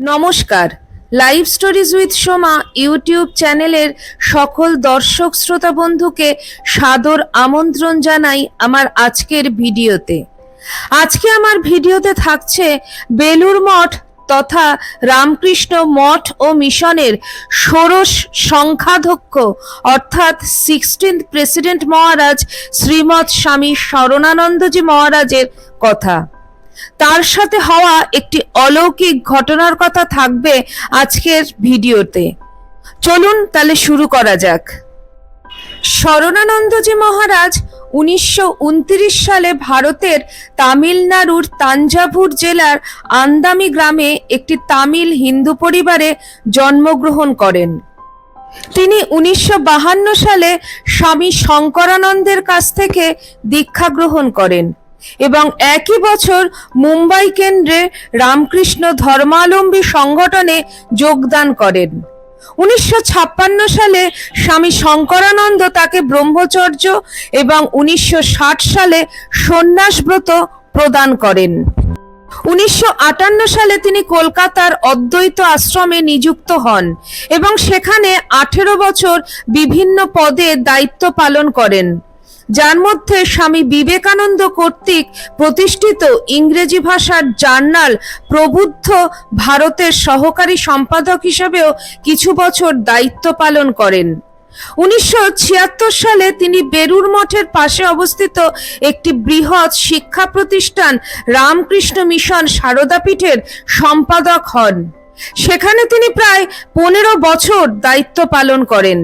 নমস্কার। Live stories with Soma YouTube চ্যানেলের সকল দর্শক শ্রোতা বন্ধুকে সাদর আমন্ত্রণ জানাই আমার আজকের ভিডিওতে। আজকে আমার ভিডিওতে থাকছে বেলুর মঠ তথা রামকৃষ্ণ মঠ ও মিশনের ষোড়শ সংখ্যাধ্যক্ষ অর্থাৎ সিক্সটিন্থ প্রেসিডেন্ট মহারাজ শ্রীমৎ স্বামী শরণানন্দজি মহারাজের কথা। তার সাথে হওয়া একটি অলৌকিক ঘটনার কথা থাকবে আজকের ভিডিওতে। চলুন তাহলে শুরু করা যাক। শরণানন্দজি মহারাজ উনিশশো উনত্রিশ সালে ভারতের তামিলনাড়ুর তাঞ্জাভুর জেলার আন্দামি গ্রামে একটি তামিল হিন্দু পরিবারে জন্মগ্রহণ করেন। তিনি উনিশশো সালে স্বামী শঙ্করানন্দের কাছ থেকে দীক্ষা গ্রহণ করেন। এবং একই বছর মুম্বাই কেন্দ্রে রামকৃষ্ণ ধর্মাবলম্বী সংগঠনে যোগদান করেন। উনিশশো ছাপ্পান্ন সালে স্বামী শঙ্করানন্দ তাকে ব্রহ্মচর্য এবং উনিশশো ষাট সালে সন্ন্যাসব্রত প্রদান করেন। উনিশশো আটান্ন সালে তিনি কলকাতার অদ্বৈত আশ্রমে নিযুক্ত হন এবং সেখানে আঠেরো বছর বিভিন্ন পদে দায়িত্ব পালন করেন। যার মধ্যে স্বামী বিবেকানন্দ কর্তৃক প্রতিষ্ঠিত ইংরেজি ভাষার জার্নাল প্রবুদ্ধ ভারতের সহকারী সম্পাদক হিসেবেও কিছু বছর দায়িত্ব পালন করেন। উনিশশো ছিয়াত্তর সালে তিনি বেরুর মঠের পাশে অবস্থিত একটি বৃহৎ শিক্ষা প্রতিষ্ঠান রামকৃষ্ণ মিশন সারদাপীঠের সম্পাদক হন। সেখানে তিনি প্রায় পনেরো বছর দায়িত্ব পালন করেন।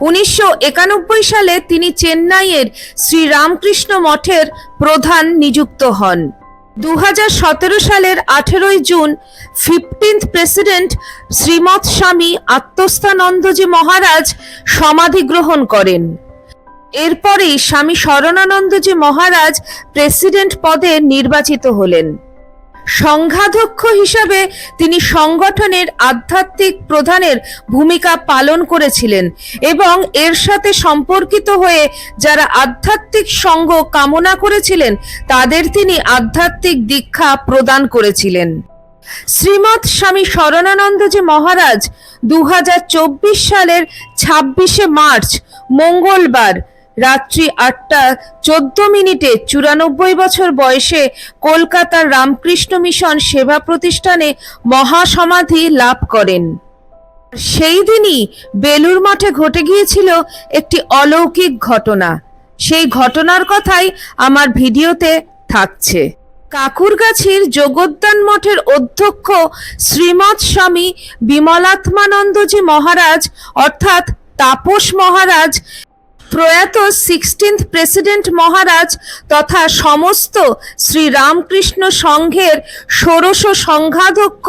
উনিশশো একানব্বই সালে তিনি চেন্নাইয়ের শ্রী রামকৃষ্ণ মঠের প্রধান নিযুক্ত হন। দু হাজার সতেরো সালের আঠেরোই জুন ফিফটিন্থ প্রেসিডেন্ট শ্রীমৎ স্বামী আত্মস্থানন্দজি মহারাজ সমাধি গ্রহণ করেন। এরপরেই স্বামী শরণানন্দজি মহারাজ প্রেসিডেন্ট পদে নির্বাচিত হলেন। সংঘাধ্যক্ষ হিসাবে তিনি সংগঠনের আধ্যাত্মিক প্রধানের ভূমিকা পালন করেছিলেন এবং এর সাথে সম্পর্কিত হয়ে যারা আধ্যাত্মিক সঙ্গ কামনা করেছিলেন, তাদের তিনি আধ্যাত্মিক দীক্ষা প্রদান করেছিলেন। শ্রীমৎ স্বামী শরণানন্দজি মহারাজ দু হাজার চব্বিশ সালের ছাব্বিশে মার্চ, মঙ্গলবার রাত্রি আটটা চোদ্দ মিনিটে চুরানব্বই বছর বয়সে কলকাতার রামকৃষ্ণ মিশন সেবা প্রতিষ্ঠানে মহাসমাধি লাভ করেন। সেই দিনই বেলুর মঠে ঘটে গিয়েছিল একটি অলৌকিক ঘটনা। সেই ঘটনার কথাই আমার ভিডিওতে থাকছে। কাকুরগাছির যোগোদ্যান মঠের অধ্যক্ষ শ্রীমৎ স্বামী বিমলাত্মানন্দজি মহারাজ, অর্থাৎ তাপস মহারাজ প্রয়াত সিক্সটিন্থ প্রেসিডেন্ট মহারাজ তথা সমস্ত শ্রী রামকৃষ্ণ সংঘের ষোড়শ সংঘাধ্যক্ষ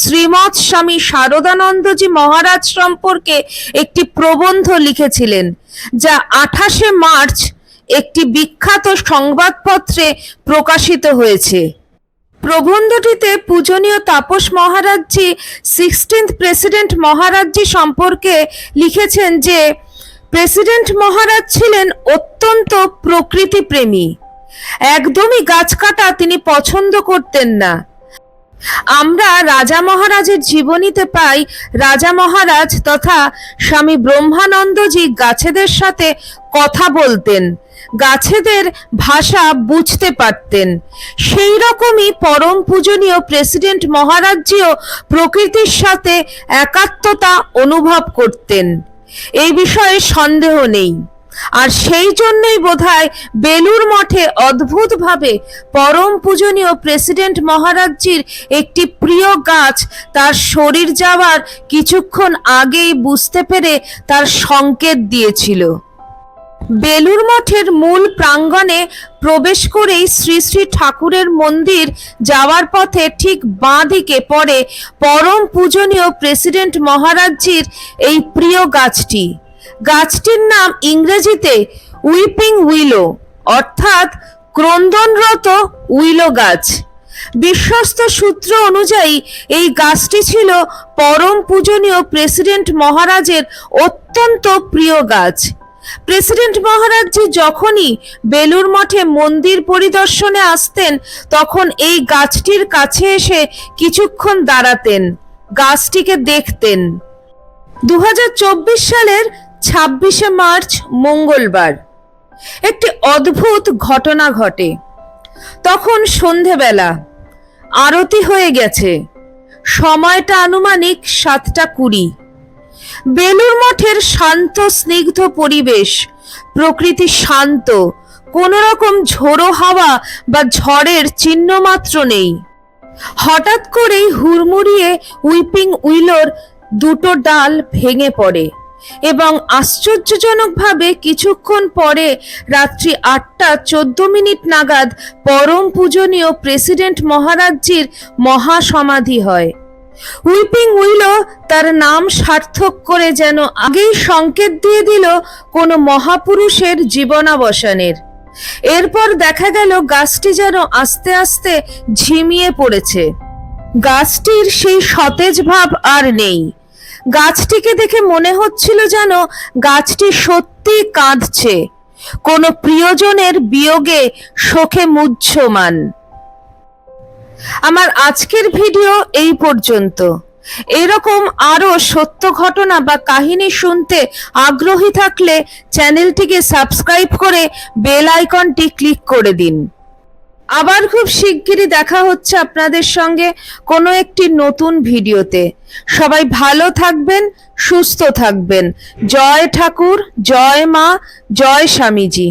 শ্রীমৎ স্বামী শারদানন্দজি মহারাজ সম্পর্কে একটি প্রবন্ধ লিখেছিলেন, যা আঠাশে মার্চ একটি বিখ্যাত সংবাদপত্রে প্রকাশিত হয়েছে। প্রবন্ধটিতে পূজনীয় তাপস মহারাজজি, সিক্সটিন্থ প্রেসিডেন্ট মহারাজজি সম্পর্কে লিখেছেন যে প্রেসিডেন্ট মহারাজ ছিলেন অত্যন্ত প্রকৃতিপ্রেমী। একদমই গাছ কাটা তিনি পছন্দ করতেন না। আমরা রাজা মহারাজের জীবনীতে পাই রাজা মহারাজ তথা স্বামী ব্রহ্মানন্দজি গাছেদের সাথে কথা বলতেন, গাছেদের ভাষা বুঝতে পারতেন। সেই রকমই পরম পূজনীয় প্রেসিডেন্ট মহারাজজিও প্রকৃতির সাথে একাত্মতা অনুভব করতেন। এই বিষয়ে সন্দেহ নেই। আর সেই জন্যই বোধহয় বেলুর মঠে অদ্ভুতভাবে পরম পূজনীয় প্রেসিডেন্ট মহারাজজির একটি প্রিয় গাছ তার শরীর যাওয়ার কিছুক্ষণ আগেই বুঝতে পেরে তার সংকেত দিয়েছিল। বেলুর মঠের মূল প্রাঙ্গণে প্রবেশ করেই শ্রী শ্রী ঠাকুরের মন্দির যাওয়ার পথে ঠিক বাঁ দিকে পড়ে পরম পূজনীয় প্রেসিডেন্ট মহারাজজির এই প্রিয় গাছটি। গাছটির নাম ইংরেজিতে উইপিং উইলো, অর্থাৎ ক্রন্দনরত উইলো গাছ। বিশ্বস্ত সূত্র অনুযায়ী এই গাছটি ছিল পরম পূজনীয় প্রেসিডেন্ট মহারাজের অত্যন্ত প্রিয় গাছ। প্রেসিডেন্ট মহারাজজি যখনই বেলুর মঠে মন্দির পরিদর্শনে আসতেন, তখন এই গাছটির কাছে এসে কিছুক্ষণ দাঁড়াতেন, গাছটিকে দেখতেন। দু হাজার চব্বিশ সালের ছাব্বিশে মার্চ, মঙ্গলবার, একটি অদ্ভুত ঘটনা ঘটে। তখন সন্ধেবেলা, আরতি হয়ে গেছে। সময়টা আনুমানিক সাতটা কুড়ি। বেলুর মঠের শান্ত, স্নিগ্ধ পরিবেশ। প্রকৃতি শান্ত। কোনো রকম ঝোড়ো হাওয়া বা ঝড়ের চিহ্ন মাত্র নেই। হঠাৎ করেই হুড়মুড়িয়ে উইপিং উইলোর দুটো ডাল ভেঙে পড়ে এবং আশ্চর্যজনকভাবে কিছুক্ষণ পরে রাত্রি আটটা চোদ্দ মিনিট নাগাদ পরম পূজনীয় প্রেসিডেন্ট মহারাজজির মহাসমাধি হয়। উইপিং উইলো তার নাম সার্থক করে যেন আগেই সংকেত দিয়ে দিল কোনো মহাপুরুষের জীবনাবসানের। এরপর দেখা গেল গাছটি যেন আস্তে আস্তে ঝিমিয়ে পড়েছে। গাছটির সেই সতেজ ভাব আর নেই। গাছটিকে দেখে মনে হচ্ছিল যেন গাছটি সত্যি কাঁদছে। কোনো প্রিয়জনের বিয়োগে শোকে মুহ্যমান। আমার আজকের ভিডিও এই পর্যন্ত। এরকম আরও সত্য ঘটনা বা কাহিনী শুনতে আগ্রহী থাকলে চ্যানেলটিকে সাবস্ক্রাইব করে বেল আইকনটি ক্লিক করে দিন। আবার খুব শিগগিরই দেখা হচ্ছে আপনাদের সঙ্গে কোনো একটি নতুন ভিডিওতে। সবাই ভালো থাকবেন, সুস্থ থাকবেন। জয় ঠাকুর, জয় মা, জয় স্বামীজি।